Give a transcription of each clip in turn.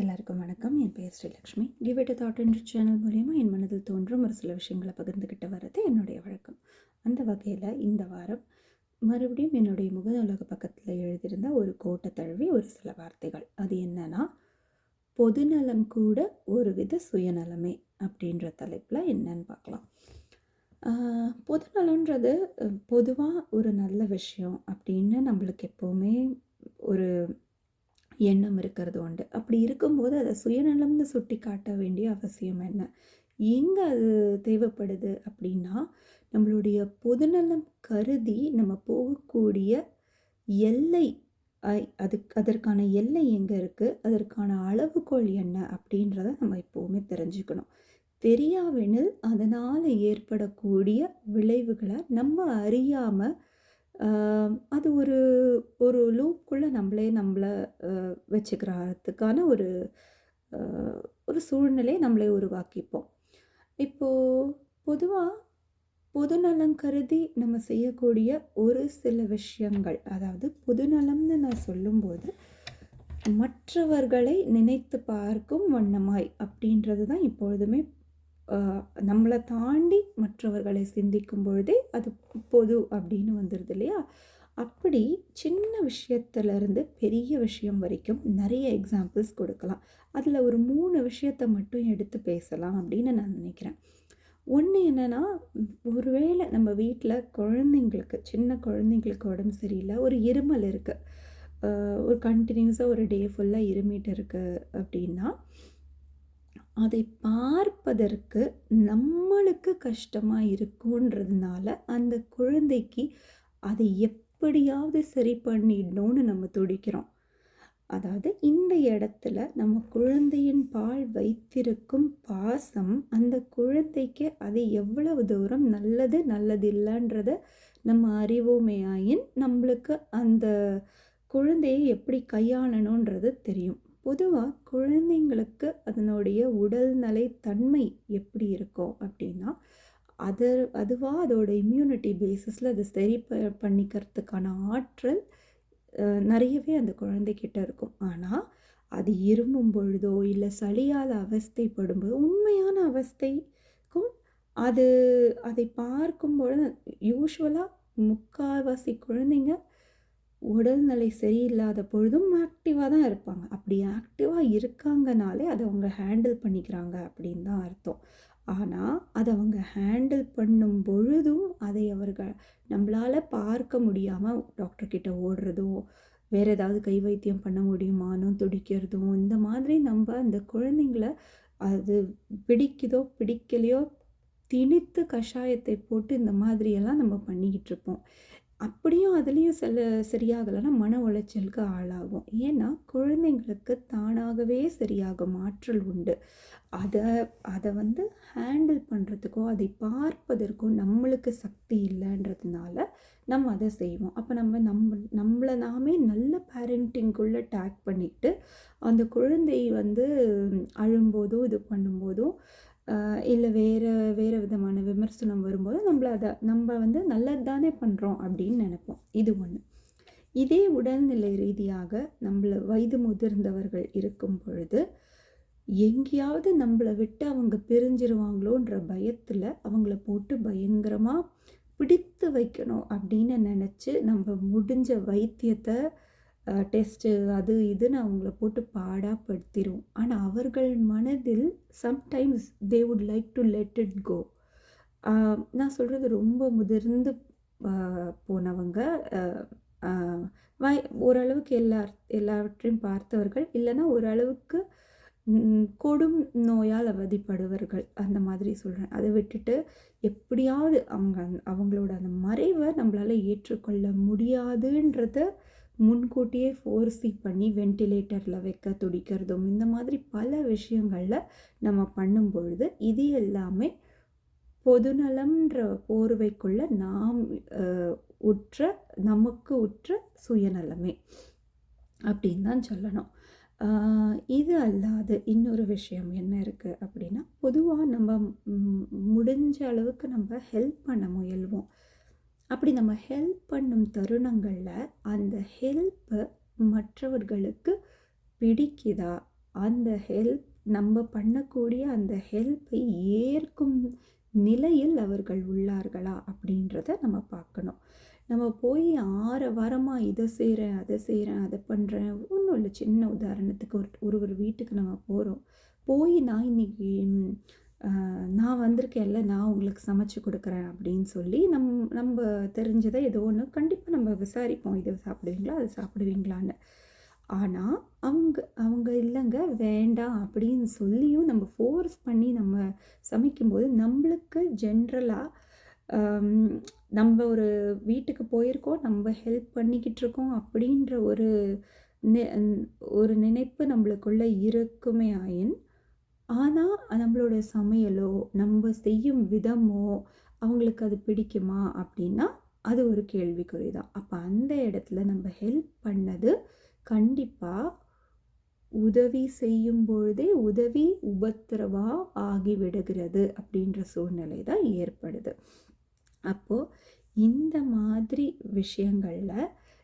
எல்லாருக்கும் வணக்கம். என் பெயர் ஸ்ரீலக்ஷ்மி. கிவ் இட் தாட் என்ற சேனல் மூலயமா என் மனதில் தோன்றும் ஒரு சில விஷயங்களை பகிர்ந்துக்கிட்டு வர்றது என்னுடைய வழக்கம். அந்த வகையில் இந்த வாரம் மறுபடியும் என்னுடைய முகநூலக பக்கத்தில் எழுதியிருந்த ஒரு கோட்டை தழுவி ஒரு சில வார்த்தைகள். அது என்னன்னா பொதுநலம் கூட ஒரு வித சுயநலமே அப்படின்ற தலைப்பில் என்னன்னு பார்க்கலாம். பொதுநலன்றது பொதுவாக ஒரு நல்ல விஷயம் அப்படின்னு நம்மளுக்கு எப்போவுமே ஒரு எண்ணம் இருக்கிறது உண்டு. அப்படி இருக்கும்போது அதை சுயநலம்னு சுட்டி காட்ட வேண்டிய அவசியம் என்ன? எங்கே அது தேவைப்படுது அப்படின்னா நம்மளுடைய பொதுநலம் கருதி நம்ம போகக்கூடிய எல்லை ஐ- அதுக்கு அதற்கான எல்லை எங்கே இருக்குது அதற்கான அளவுகோல் என்ன? அப்படின்றத நம்ம எப்போவுமே தெரிஞ்சுக்கணும். தெரியாவெனில் அதனால் ஏற்படக்கூடிய விளைவுகளை நம்ம அறியாமல் அது ஒரு ஒரு லூப்குள்ளே நம்மளே நம்மளை வச்சுக்கிறதுக்கான ஒரு ஒரு சூழ்நிலையை நம்மளே உருவாக்கிப்போம். இப்போது பொதுவாக பொதுநலம் கருதி நம்ம செய்யக்கூடிய ஒரு சில விஷயங்கள் அதாவது பொதுநலம்னு நான் சொல்லும்போது மற்றவர்களை நினைத்து பார்க்கும் வண்ணமாய் அப்படின்றது தான் இப்பொழுதுமே நம்மளை தாண்டி மற்றவர்களை சிந்திக்கும் பொழுதே அது பொது அப்படின்னு வந்துடுது இல்லையா? அப்படி சின்ன விஷயத்துலேருந்து பெரிய விஷயம் வரைக்கும் நிறைய எக்ஸாம்பிள்ஸ் கொடுக்கலாம். அதில் ஒரு மூணு விஷயத்தை மட்டும் எடுத்து பேசலாம் அப்படின்னு நான் நினைக்கிறேன். ஒன்று என்னென்னா ஒருவேளை நம்ம வீட்டில் குழந்தைங்களுக்கு சின்ன குழந்தைங்களுக்கு உடம்பு சரியில்லை ஒரு இருமல் இருக்குது ஒரு கண்டினியூஸாக ஒரு டே ஃபுல்லாக இருமிட்டு இருக்குது அப்படின்னா அதை பார்ப்பதற்கு நம்மளுக்கு கஷ்டமாக இருக்குன்றதுனால அந்த குழந்தைக்கு அதை எப்படியாவது சரி பண்ணிடணும்னு நம்ம துடிக்கிறோம். அதாவது இந்த இடத்துல நம்ம குழந்தையின் பால் வைத்திருக்கும் பாசம் அந்த குழந்தைக்கு அது எவ்வளவு தூரம் நல்லது நல்லது இல்லைன்றத நம்ம அறிவோமையாயின் நம்மளுக்கு அந்த குழந்தையை எப்படி கையாளணுன்றது தெரியும். பொதுவாக குழந்தைங்களுக்கு அதனுடைய உடல்நலை தன்மை எப்படி இருக்கும் அப்படின்னா அது அதுவாக அதோட இம்யூனிட்டி பேஸிஸில் அதை சரி ப பண்ணிக்கிறதுக்கான ஆற்றல் நிறையவே அந்த குழந்தைக்கிட்ட இருக்கும். ஆனால் அது இருமும் பொழுதோ இல்லை சளியால் அவஸ்தைப்படும் போது உண்மையான அவஸ்தைக்கும் அது அதை பார்க்கும் பொழுது யூஸ்வலாக முக்கால்வாசி குழந்தைங்க உடல்நிலை சரியில்லாத பொழுதும் ஆக்டிவாக தான் இருப்பாங்க. அப்படி ஆக்டிவாக இருக்காங்கனாலே அதை அவங்க ஹேண்டில் பண்ணிக்கிறாங்க அப்படின்னு தான் அர்த்தம். ஆனால் அதை அவங்க ஹேண்டில் பண்ணும் பொழுதும் அதை அவர்கள் நம்மளால் பார்க்க முடியாமல் டாக்டர்கிட்ட ஓடுறதோ வேறு ஏதாவது கை வைத்தியம் பண்ண முடியுமானோ துடிக்கிறதும் இந்த மாதிரி நம்ம அந்த குழந்தைங்கள அது பிடிக்குதோ பிடிக்கலையோ திணித்து கஷாயத்தை போட்டு இந்த மாதிரியெல்லாம் நம்ம பண்ணிக்கிட்டு இருப்போம். அப்படியும் அதுலேயும் சில சரியாகலைன்னா மன உளைச்சலுக்கு ஆளாகும். ஏன்னா குழந்தைங்களுக்கு தானாகவே சரியாகும் ஆற்றல் உண்டு. அதை அதை வந்து ஹேண்டில் பண்ணுறதுக்கோ அதை பார்ப்பதற்கோ நம்மளுக்கு சக்தி இல்லைன்றதுனால நம்ம அதை செய்வோம். அப்போ நம்ம நம்ம நம்மளை நாமே நல்ல பேரண்டிங்குள்ளே டேக் பண்ணிட்டு அந்த குழந்தை வந்து அழும்போதோ இது பண்ணும்போதோ இல்லை வேறு வேறு விதமான விமர்சனம் வரும்போது நம்மள அதை நம்ம வந்து நல்லது தானே பண்ணுறோம் அப்படின்னு நினைப்போம். இது ஒன்று இதே உடல்நிலை ரீதியாக நம்மள வயது முதிர்ந்தவர்கள் இருக்கும் பொழுது எங்கேயாவது நம்மளை விட்டு அவங்க பிரிஞ்சிருவாங்களோன்ற பயத்தில் அவங்கள போட்டு பயங்கரமாக பிடித்து வைக்கணும் அப்படின்னு நினச்சி நம்ம முடிஞ்ச வைத்தியத்தை டெஸ்ட்டு அது இதுன்னு அவங்கள போட்டு பாடாப்படுத்திடும் ஆனால் அவர்கள் மனதில் sometimes they would like to let it go நான் சொல்கிறது ரொம்ப முதிர்ந்து போனவங்க ஓரளவுக்கு எல்லா எல்லாவற்றையும் பார்த்தவர்கள் இல்லைன்னா ஓரளவுக்கு கொடும் நோயால் அவதிப்படுவர்கள். அந்த மாதிரி சொல்கிறேன் அதை விட்டுட்டு எப்படியாவது அவங்க அவங்களோட அந்த மறைவை நம்மளால் ஏற்றுக்கொள்ள முடியாதுன்றத முன்கூட்டியே ஃபோர்ஸி பண்ணி வென்டிலேட்டரில் வைக்க துடிக்கிறதும் இந்த மாதிரி பல விஷயங்களில் நம்ம பண்ணும் பொழுது இது எல்லாமே பொதுநலம்ன்ற போர்வைக்குள்ளே நாம் உற்ற நமக்கு உற்ற சுயநலமே அப்படின்னு தான் சொல்லணும். இது அல்லாது இன்னொரு விஷயம் என்ன இருக்குது அப்படின்னா பொதுவாக நம்ம முடிஞ்ச அளவுக்கு நம்ம ஹெல்ப் பண்ண முயல்வோம். அப்படி நம்ம ஹெல்ப் பண்ணும் தருணங்களில் அந்த ஹெல்ப்பை மற்றவர்களுக்கு பிடிக்குதா? அந்த ஹெல்ப் நம்ம பண்ணக்கூடிய அந்த ஹெல்ப்பை ஏற்கும் நிலையில் அவர்கள் உள்ளார்களா அப்படின்றத நம்ம பார்க்கணும். நம்ம போய் ஆற வாரமாக இதை செய்கிறேன் அதை செய்கிறேன் அதை பண்ணுறேன் ஒன்றும் இல்லை சின்ன உதாரணத்துக்கு ஒரு ஒரு ஒரு வீட்டுக்கு நம்ம போகிறோம் போய் நான் இன்னைக்கு நான் வந்திருக்கேன்ல நான் உங்களுக்கு சமைச்சு கொடுக்குறேன் அப்படின்னு சொல்லி நம் நம்ம தெரிஞ்சதை ஏதோ ஒன்று கண்டிப்பாக நம்ம விசாரிப்போம். இது சாப்பிடுவீங்களா அதை சாப்பிடுவீங்களான்னு. ஆனால் அவங்க அவங்க இல்லைங்க வேண்டாம் அப்படின்னு சொல்லியும் நம்ம ஃபோர்ஸ் பண்ணி நம்ம சமைக்கும்போது நம்மளுக்கு ஜென்ரலாக நம்ம ஒரு வீட்டுக்கு போயிருக்கோம் நம்ம ஹெல்ப் பண்ணிக்கிட்டு இருக்கோம் அப்படின்ற ஒரு ஒரு நினைப்பு நம்மளுக்குள்ளே இருக்குமே ஆயின் ஆனால் நம்மளோட சமையலோ நம்ம செய்யும் விதமோ அவங்களுக்கு அது பிடிக்குமா அப்படின்னா அது ஒரு கேள்விக்குறி தான் அப்போ அந்த இடத்துல நம்ம ஹெல்ப் பண்ணது கண்டிப்பாக உதவி செய்யும் பொழுதே உதவி உபத்திரவா ஆகிவிடுகிறது அப்படின்ற சூழ்நிலை தான் ஏற்படுது. அப்போது இந்த மாதிரி விஷயங்களில்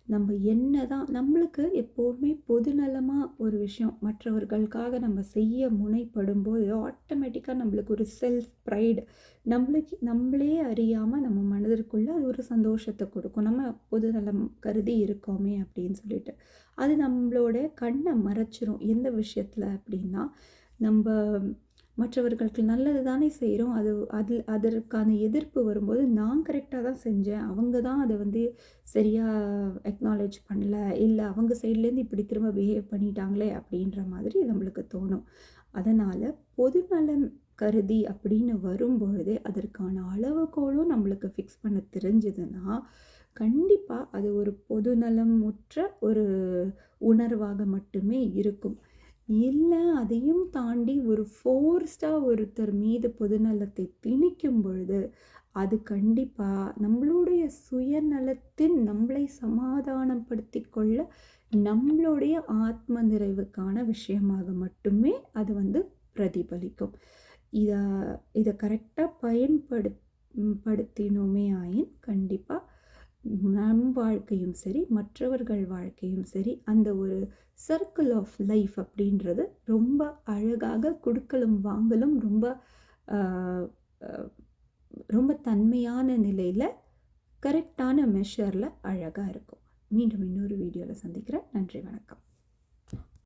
நம்ம என்ன தான் நம்மளுக்கு எப்போதுமே பொதுநலமாக ஒரு விஷயம் மற்றவர்களுக்காக நம்ம செய்ய முனைப்படும் போது ஆட்டோமேட்டிக்காக நம்மளுக்கு ஒரு செல்ஃப் ப்ரைடு நம்மளுக்கு நம்மளே அறியாமல் நம்ம மனதிற்குள்ளே அது ஒரு சந்தோஷத்தை கொடுக்கும். நம்ம பொதுநலம் கருதி இருக்கோமே அப்படின்னு சொல்லிட்டு. அது நம்மளோட கண்ணை மறைச்சிரும். எந்த விஷயத்தில் அப்படின்னா நம்ம மற்றவர்களுக்கு நல்லது தானே செய்கிறோம் அது அதில் அதற்கான எதிர்ப்பு வரும்போது நான் கரெக்டாக தான் செஞ்சேன். அவங்க தான் அதை வந்து சரியாக அக்னாலேஜ் பண்ணல. இல்லை அவங்க சைட்லேருந்து இப்படி திரும்ப பிஹேவ் பண்ணிட்டாங்களே அப்படின்ற மாதிரி நம்மளுக்கு தோணும். அதனால் பொதுநலம் கருதி அப்படின்னு வரும்பொழுதே அதற்கான அளவுகோலும் நம்மளுக்கு ஃபிக்ஸ் பண்ண தெரிஞ்சதுன்னா கண்டிப்பாக அது ஒரு பொதுநலம் முற்ற ஒரு உணர்வாக மட்டுமே இருக்கும். இல்லை அதையும் தாண்டி ஒரு ஃபோர்ஸ்டாக ஒருத்தர் மீது பொதுநலத்தை திணிக்கும் பொழுது அது கண்டிப்பாக நம்மளுடைய சுயநலத்தின் நம்மளை சமாதானப்படுத்தி கொள்ள நம்மளுடைய ஆத்ம நிறைவுக்கான விஷயமாக மட்டுமே அது வந்து பிரதிபலிக்கும். இதை இதை கரெக்டாக பயன்படு படுத்தினோமே ஆயின் கண்டிப்பாக நம் வாழ்க்கையும் சரி மற்றவர்கள் வாழ்க்கையும் சரி அந்த ஒரு சர்க்கிள் ஆஃப் லைஃப் அப்படின்றது ரொம்ப அழகாக கொடுக்கலும் வாங்கலும் ரொம்ப ரொம்ப தன்மையான நிலையில் கரெக்டான மெஷரில் அழகாக இருக்கும். மீண்டும் இன்னொரு வீடியோவில் சந்திக்கிறேன். நன்றி வணக்கம்.